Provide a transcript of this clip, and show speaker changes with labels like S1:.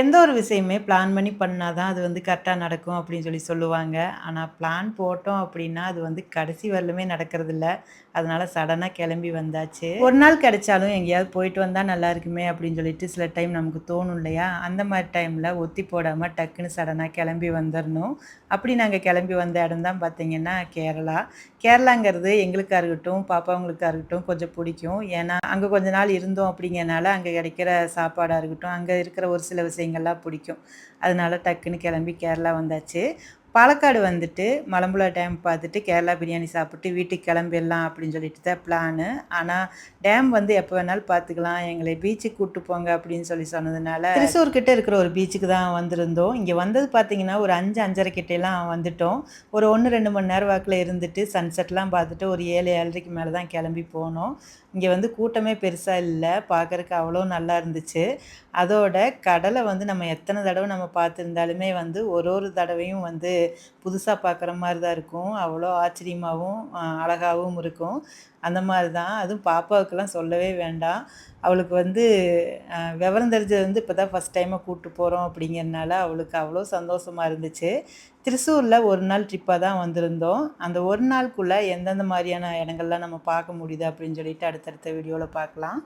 S1: எந்த ஒரு விஷயமே பிளான் பண்ணி பண்ணால் தான் அது வந்து கரெக்டாக நடக்கும் அப்படின்னு சொல்லி சொல்லுவாங்க. ஆனால் பிளான் போட்டோம் அப்படின்னா அது வந்து கடைசி வரலுமே நடக்கிறதில்ல. அதனால் சடனாக கிளம்பி வந்தாச்சு. ஒரு நாள் கிடைச்சாலும் எங்கேயாவது போயிட்டு வந்தால் நல்லா இருக்குமே அப்படின்னு சொல்லிட்டு சில டைம் நமக்கு தோணும் இல்லையா? அந்த மாதிரி டைமில் ஒத்தி போடாமல் டக்குன்னு சடனாக கிளம்பி வந்துடணும் அப்படி நாங்கள் கிளம்பி வந்த இடம் தான் பார்த்தீங்கன்னா கேரளா. கேரளாங்கிறது எங்களுக்காக இருக்கட்டும் பாப்பாவங்களுக்காக இருக்கட்டும் கொஞ்சம் பிடிக்கும். ஏன்னா அங்கே கொஞ்ச நாள் இருந்தோம் அப்படிங்கிறனால அங்கே கிடைக்கிற சாப்பாடாக இருக்கட்டும் அங்கே இருக்கிற ஒரு சில விஷயங்கள்லாம் பிடிக்கும். அதனால டக்குன்னு கிளம்பி கேரளா வந்தாச்சு. பாலக்காடு வந்துட்டு மலம்புழா டேம் பார்த்துட்டு கேரளா பிரியாணி சாப்பிட்டு வீட்டுக்கு கிளம்பிடலாம் அப்படின்னு சொல்லிட்டு தான் பிளானு ஆனால் டேம் வந்து எப்போ வேணாலும் பார்த்துக்கலாம். எங்களை பீச்சுக்கு கூப்பிட்டு போங்க அப்படின்னு சொல்லி சொன்னதுனால திருசூர்கிட்ட இருக்கிற ஒரு பீச்சுக்கு தான் வந்திருந்தோம். இங்கே வந்தது பார்த்திங்கன்னா ஒரு அஞ்சு அஞ்சரை கிட்டேலாம் வந்துட்டோம். ஒரு ஒன்று ரெண்டு மணி நேரம் வாக்கில் இருந்துட்டு சன்செட்லாம் பார்த்துட்டு ஒரு ஏழு ஏழரைக்கு மேலே தான் கிளம்பி போனோம். இங்கே வந்து கூட்டமே பெருசாக இல்லை. பார்க்குறக்கு அவ்வளோ நல்லா இருந்துச்சு. அதோட கடலை வந்து நம்ம எத்தனை தடவை நம்ம பார்த்துருந்தாலுமே வந்து ஒரு ஒரு தடவையும் வந்து புதுசாக பார்க்குற மாதிரி தான் இருக்கும். அவ்வளோ ஆச்சரியமாகவும் அழகாகவும் இருக்கும். அந்த மாதிரி தான் அதுவும் பாப்பாவுக்கெல்லாம் சொல்லவே வேண்டாம். அவளுக்கு வந்து விவரம் தெரிஞ்சது வந்து இப்போ தான் ஃபஸ்ட் டைமாக கூப்பிட்டு போகிறோம் அப்படிங்கிறனால அவளுக்கு அவ்வளோ சந்தோஷமாக இருந்துச்சு. திருச்சூரில் ஒரு நாள் ட்ரிப்பாக தான் வந்திருந்தோம். அந்த ஒரு நாளுக்குள்ளே எந்தெந்த மாதிரியான இடங்கள்லாம் நம்ம பார்க்க முடியுது அப்படின்னு சொல்லிட்டு அடுத்தடுத்த வீடியோவில் பார்க்கலாம்.